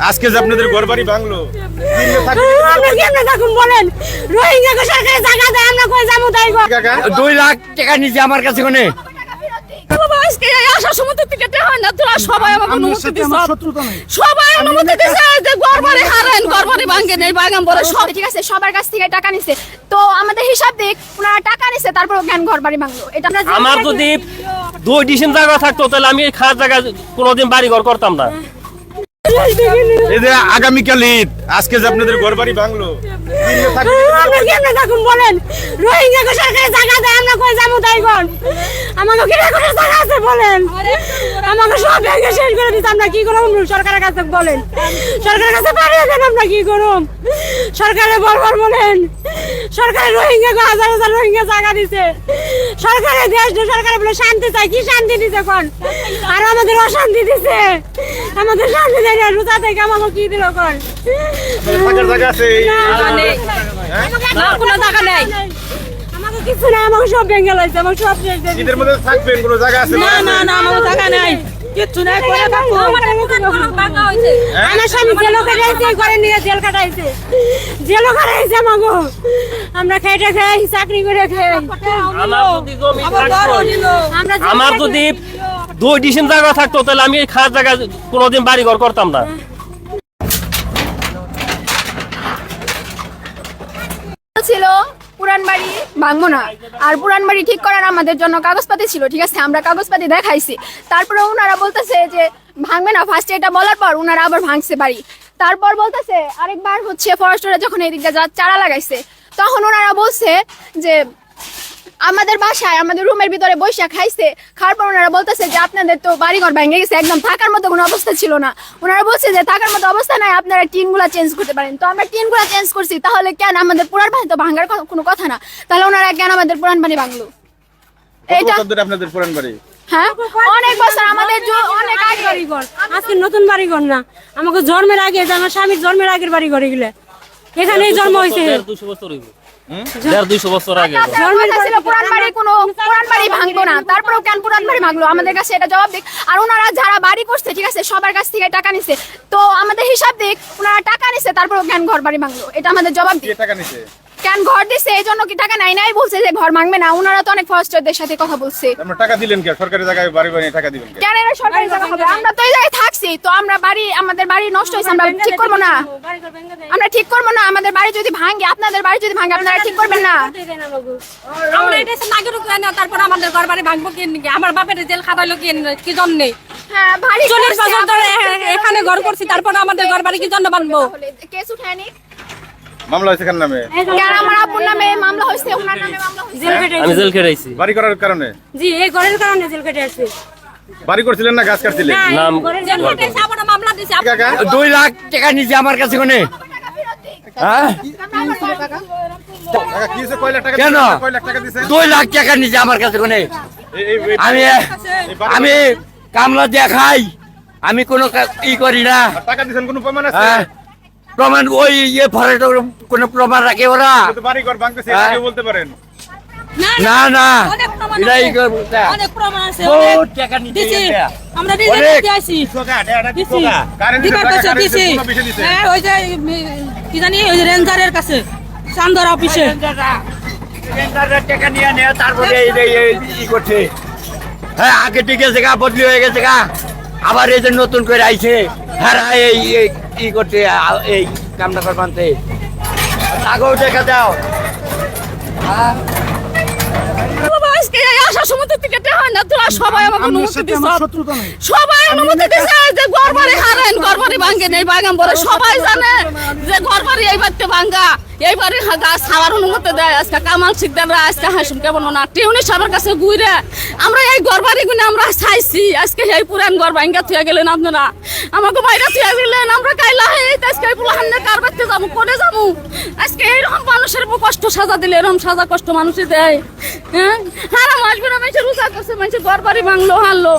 আজকে যে আপনাদের ঘর বাড়ি ভাঙলো আমরা কেমনে থাকুন বলেন? রোহিঙ্গা কে সরকারে জায়গা দেয় আমরা কই যাব তাই গো? কাকা? দুই লাখ টাকা আমার কাছে কোনে বাবা আজকে এই আসার সময় তো টিকেটে হয় না তোরা সবাই আমাকে অনুমতি দিছ। সবাই অনুমতি দিছে যে গড়বাড়ি হারেন গড়বাড়ি ভাঙ্গে নেই বাগান বলে সব ঠিক আছে সবার কাছ থেকে টাকা নিছে। তো আমাদের হিসাব দেখ ওনারা টাকা নিছে তারপর জ্ঞান ঘর বাড়ি ভাঙলো? এটা আমরা আমার যদি দুই ডিসেম জায়গা থাকতো তাহলে আমি খাস জায়গা কোনোদিন বাড়ি ঘর করতাম না। এই যে আগামীকাল ঈদ। আজকে যে আপনাদের ঘর বাড়ি ভাঙলো বলেন? রোহিঙ্গা কে সরকারে জায়গা দেয়, আমরা কই যাব তাই গো আমাকে কি করে জায়গা আছে বলেন? আমাকে সব ভেঙে শেষ করে দিতে আমরা কি করব সরকারের কাছে বলেন। সরকারের কাছে পাঠিয়ে দেন আমরা কি করব সরকারে বলবার বলেন, সরকারে রোহিঙ্গা হাজার হাজার রোহিঙ্গা জায়গা দিছে। সরকারে দেশ, সরকারে বলে শান্তি চাই। কি শান্তি দিছে কোন? আর আমাদের অশান্তি দিছে। আমাদের শান্তি দেয় না রোজা থেকে আমাকে কি দিল কোন থাকার জায়গা আছে এই- না, কোনো টাকা নেই। আমাকে কিছু নাই আমাকে সব ভেঙে লাগছে আমাকে সব শেষ দিয়ে ঈদের মধ্যে থাকবেন কোনো জায়গা আছে? না না না টাকা নাই। কিচ্ছু নাই করে থাকব আমার স্বামী জেলও কাটাইছে ঘরে নিয়ে জেল কাটাইছে। জেলও কাটাইছে আমাকে। আমরা খেটে খাই চাকরি করে খাই। আমার যদি দুই ডিসেম জায়গা থাকতো, তাহলে আমি এই জায়গা কোনোদিন বাড়ি ঘর করতাম না। ছিল পুরান বাড়ি ভাঙবো না। আর পুরান বাড়ি ঠিক করার আমাদের জন্য কাগজপাতি ছিল, ঠিক আছে? আমরা কাগজপাতি দেখাইছি। তারপরে ওনারা বলতেছে যে, ভাঙবে না ফার্স্টে এটা বলার পর ওনারা আবার ভাঙছে বাড়ি। তারপর বলতেছে, আরেকবার হচ্ছে ফরেস্টরা যখন এই দিকটা চারা লাগাইছে। তখন ওনারা বলছে যে আমাদের বাসায় আমাদের রুমের ভিতরে বৈশা খাইছে। খাওয়ার পর ওনারা বলতেছে যে আপনাদের তো বাড়িঘর ভেঙে গেছে একদম থাকার মতো কোনো অবস্থা ছিল না। ওনারা বলছে যে থাকার মতো অবস্থা নাই আপনারা টিনগুলা চেঞ্জ করতে পারেন। তো আমরা টিনগুলা চেঞ্জ করছি তাহলে কেন আমাদের পুরান বাড়ি তো ভাঙার কোনো কথা না? তাহলে ওনারা কেন আমাদের পুরান বাড়ি ভাঙলো? এটা আপনাদের পুরান বাড়ি? হ্যাঁ? অনেক বছর আমাদের অনেক আগে। বাড়িঘর। আজকে নতুন বাড়িঘর না। আমাকে জন্মের আগে যে আমার স্বামীর জন্মের আগের বাড়ি ঘরে গেলে এখানেই জন্ম হয়েছে। দুশো বছর বছর আগে। আপনার কথা ছিল পুরান বাড়ি কোনো পুরান বাড়ি ভাঙবো না তারপরেও কেন পুরান বাড়ি ভাঙলো? আমাদের কাছে এটা জবাব দিক। আর ওনারা যারা বাড়ি করছে ঠিক আছে সবার কাছ থেকে টাকা নিছে। তো আমাদের হিসাব দিক ওনারা টাকা নিছে তারপরেও কেন ঘর বাড়ি ভাঙলো? এটা আমাদের জবাব দিক। টাকা নিছে? কেন ঘর দিছে? এই জন্য কি টাকা নাই নাই বলছে যে ঘর না? ওনারা তো অনেক ফরেস্টারদের সাথে কথা বলছে। আমরা টাকা দিলেন কে? সরকারি জায়গায় বাড়ি বানিয়ে টাকা দিবেন কেন এরা সরকারি জায়গা হবে? আমরা তো এই জায়গায় থাকছি তো আমরা বাড়ি আমাদের বাড়ি নষ্ট হয়েছে আমরা ঠিক করব না। আমরা ঠিক করব না আমাদের বাড়ি যদি ভাঙে আপনাদের বাড়ি যদি ভাঙে আপনারা ঠিক করবেন না। আমরা এটা নাগরিক না তারপর আমাদের ঘর বাড়ি ভাঙবো কি নাকি? আমার বাপের জেল খাটাইলো কি কি জন্য? হ্যাঁ বাড়ি চল্লিশ বছর ধরে এখানে ঘর করছি তারপর আমাদের ঘর বাড়ি কি জন্য বানবো কেস উঠায়নি মামলা হয়েছে কার নামে? কেন আমার আপুর নামে মামলা হয়েছে ওনার নামে মামলা হয়েছে। জেল কেটে আমি জেল খেটাইছি বাড়ি করার কারণে? জি এই ঘরের কারণে জেল কেটে আসছে। বাড়ি করছিলেন না গাছ কাটছিলেন? নাম জেল মামলা দিছে কাকা? দুই লাখ টাকা নিচে আমার কাছে কোনে হ্যাঁ? কাকা কি হয়েছে কয় লাখ টাকা কেন? কয় লাখ টাকা দিছেন দুই লাখ টাকা নিচে আমার কাছে কোনে আমি আমি কামলা দেখাই। আমি কোনো কা- ই করি না। টাকা দিছেন কোনো প্রমাণ আছে? হ্যাঁ। প্রমাণ ওই ইয়ে ফরেস্ট কোনো প্রমাণ রাখে ওরা। হ্যাঁ। বলতে পারেন। না না অনেক প্রমাণ এটা আছে। ই করব না। অনেক প্রমাণ আছে বহুত টাকা গেছে। আমরা নিজে দিতে আসি। দিছি। হ্যাঁ ওই যে কি জানি ওই রেঞ্জারের কাছে চান্দর অফিসে। টেন্ডারের টাকা নিয়ে নেয় তারপরে এই এই- ই করছে। হ্যাঁ আগে ঠিক আছে গা বদলি হয়ে গেছে গা। আবার এই যে নতুন করে আইছে হ্যাঁ এই ই করতে এই কামনা করবানতে আগেও দেখা দাও। হ্যাঁ আজকে আসার সময় তো টিকেটে হয় না তোরা সবাই আমাকে অনুমতি দিছ সবাই অনুমতি দিছে যে গড়বাড়ি হারেন গড়বাড়ি ভাঙ্গে নেই বাগান বলে সবাই জানে যে গড়বাড়ি এই বাড়িতে ভাঙ্গা এই বাড়ি গাছ খাওয়ার অনুমতি দেয় আজকে কামাল শিকদাররা আজকে হাসুন কেমন না? টিউনি সবার কাছে ঘুরে আমরা এই গড়বাড়ি গুনে আমরা চাইছি আজকে এই পুরান গড় ভাঙ্গা থুয়ে গেলেন আপনারা। আমাকে বাইরে থুয়ে গেলেন আমরা কাইলা এই আজকে এই পুলা হান্নে কার বাড়তে যাব কোনে যাব? আজকে এইরকম মানুষের কষ্ট সাজা দিলে, এরকম সাজা কষ্ট মানুষের দেয়। হ্যাঁ? হারাম আসবে না, মানুষের রোজা করছে মানুষের ঘর বাড়ি ভাঙলো হারলো